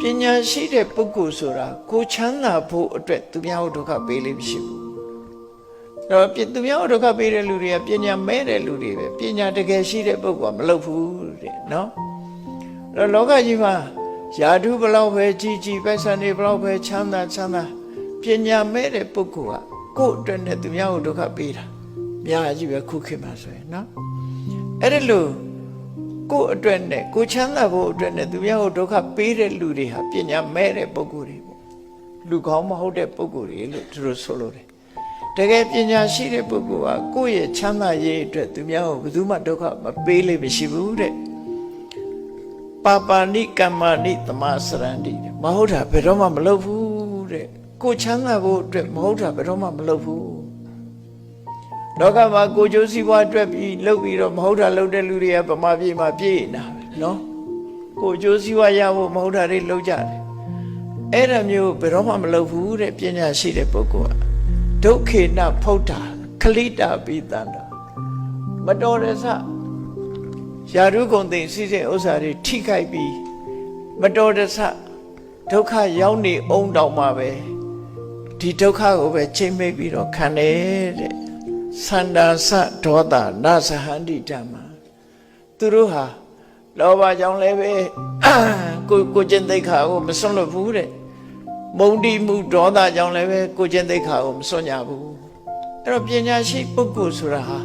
ပညာရှိတဲ့ပုဂ္ဂိုလ်ဆိုတာကိုချမ်းသာဖို့အတွက်သူများကိုဒုက္ခပေးလိမ့်မရှိဘူး။အဲ့တော့ပြသူများကိုဒုက္ခပေးတဲ့လူတွေကပညာမဲ့တဲ့လူတွေပဲပညာတကယ်ရှိတဲ့ပုဂ္ဂိုလ်ကမလုပ်ဘူးတဲ့နော်။အဲ့တော့လောကကြီးမှာယာဓုဘလောက်ပဲကြီးကြီးပိုက်ဆံတွေဘလောက်ပဲချမ်းသာချမ်းသာပညာမဲ့တဲ့ပုဂ္ဂိုလ်ကကိုယ့်အတွက်နဲ့သူများကိုဒုက္ခပေးတာ။များကြီးပဲခုခေတ်မှာဆိုရင်နော်။အဲ့ဒါလို့ ကိုယ့်အတွက်နဲ့ကိုယ်ချမ်းသာဖို့အတွက်နဲ့သူများကိုဒုက္ခပေးတဲ့လူတွေဟာပညာမဲ့တဲ့ပုဂ္ဂိုလ်တွေပေါ့လူကောင်းမဟုတ်တဲ့ပုဂ္ဂိုလ်တွေလို့သူတို့ဆိုလို့တယ်တကယ်ပညာရှိတဲ့ပုဂ္ဂိုလ်ကကိုယ့်ရဲ့ချမ်းသာရေးအတွက်သူများကိုဘယ်သူမှဒုက္ခမပေးလိမ့်မရှိဘူးတဲ့ပါပါဏိကမ္မဏိတမစရန္တိတဲ့မဟုတ်တာဘယ်တော့မှမလုပ်ဘူးတဲ့ကိုယ်ချမ်းသာဖို့အတွက်မဟုတ်တာဘယ်တော့မှမလုပ်ဘူး လောကမှာကိုကျိုးစည်းပွားအတွက်ပြီးလှုပ်ပြီးတော့မဟုတ်တာလှုပ်တဲ့လူတွေကဗမာပြည်မှာပြည်နေတာပဲနော်ကိုကျိုးစည်းပွားရဖို့မဟုတ်တာတွေလှုပ်ကြတယ်အဲ့ဒါမျိုးဘယ်တော့မှမလုပ်ဘူးတဲ့ပညာရှိတဲ့ပုဂ္ဂိုလ်ကဒုက္ခေနဖုတ်တာခလိတာပိတန္တာမတော်တဲ့ဆရာဓုဂုံသိစီစဉ်ဥစ္စာတွေထိခိုက်ပြီးမတော်တဲ့ဆဒုက္ခရောက်နေအောင်တောင်မှပဲဒီဒုက္ခကိုပဲချိန်မိတ်ပြီးတော့ခံတယ်တဲ့ သန္တာစဒေါသနာသဟန္တိဓမ္မသူတို့ဟာလောဘကြောင့်လည်းပဲကိုကိုကျင့်သိက္ခာကိုမစွန့်လွတ်ဘူးတဲ့မုံတိမှုဒေါသကြောင့်လည်းပဲကိုကျင့်သိက္ခာကိုမစွန့်ကြဘူးအဲ့တော့ပညာရှိပုဂ္ဂိုလ်ဆိုတာဟာ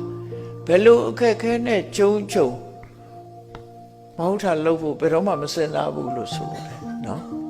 ဘယ်လိုအခက်အခဲနဲ့ကြုံကြုံမဟုတ်တာလုပ်ဖို့ဘယ်တော့မှမစင်စားဘူးလို့ဆိုတယ်